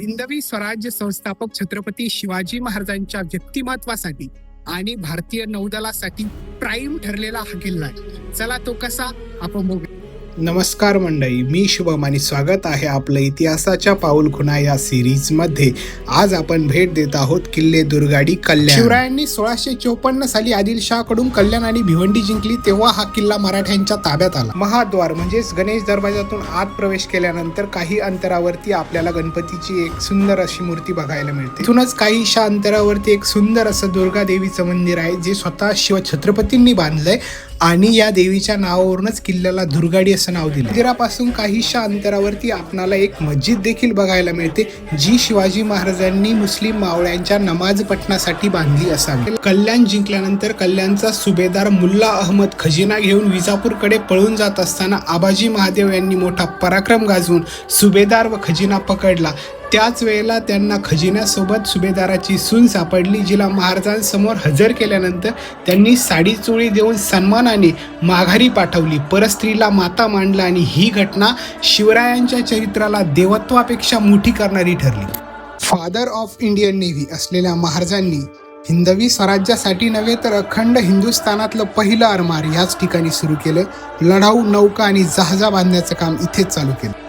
हिंदवी स्वराज्य संस्थापक छत्रपती शिवाजी महाराजांच्या व्यक्तिमत्वासाठी आणि भारतीय नौदलासाठी प्राईम ठरलेला हा किल्ला आहे. चला तो कसा? आपण बघू. नमस्कार मंडळी मी शुभम आणि स्वागत आहे आपलं इतिहासाच्या पाऊलखुणा या सिरीजमध्ये आज आपण भेट देत आहोत किल्ले दुर्गाडी कल्याण. शिवरायांनी सोळाशे चोपन्न साली आदिलशाहकडून कल्याण आणि भिवंडी जिंकली तेव्हा हा किल्ला मराठ्यांच्या ताब्यात आला. महाद्वार म्हणजेच गणेश दरवाजातून आत प्रवेश केल्यानंतर काही अंतरावरती आपल्याला गणपतीची एक सुंदर अशी मूर्ती बघायला मिळते. इथूनच काहीशा अंतरावरती एक सुंदर असं दुर्गा देवीचं मंदिर आहे जे स्वतः शिव छत्रपतींनी बांधलंय. आणि या देवीच्या नावावरूनच किल्ल्याला दुर्गाडी असं नाव दिलं. मंदिरापासून काहीशा अंतरावरती आपणाला एक मस्जिद देखील बघायला मिळते जी शिवाजी महाराजांनी मुस्लिम मावळ्यांच्या नमाज पठणासाठी बांधली असावी. कल्याण जिंकल्यानंतर कल्याणचा सुभेदार मुल्ला अहमद खजिना घेऊन विजापूरकडे पळून जात असताना आबाजी महादेव यांनी मोठा पराक्रम गाजवून सुभेदार व खजिना पकडला. त्याच वेळेला त्यांना खजिन्यासोबत सुभेदाराची सून सापडली जिला महाराजांसमोर हजर केल्यानंतर त्यांनी साडी चोळी देऊन सन्मानाने माघारी पाठवली. परस्त्रीला माता मांडला आणि ही घटना शिवरायांच्या चरित्राला देवत्वापेक्षा मोठी करणारी ठरली. फादर ऑफ इंडियन नेव्ही असलेल्या महाराजांनी हिंदवी स्वराज्यासाठी नव्हे तर अखंड हिंदुस्थानातलं पहिलं आरमार याच ठिकाणी सुरू केलं. लढाऊ नौका आणि जहाजा बांधण्याचं काम इथेच चालू केलं.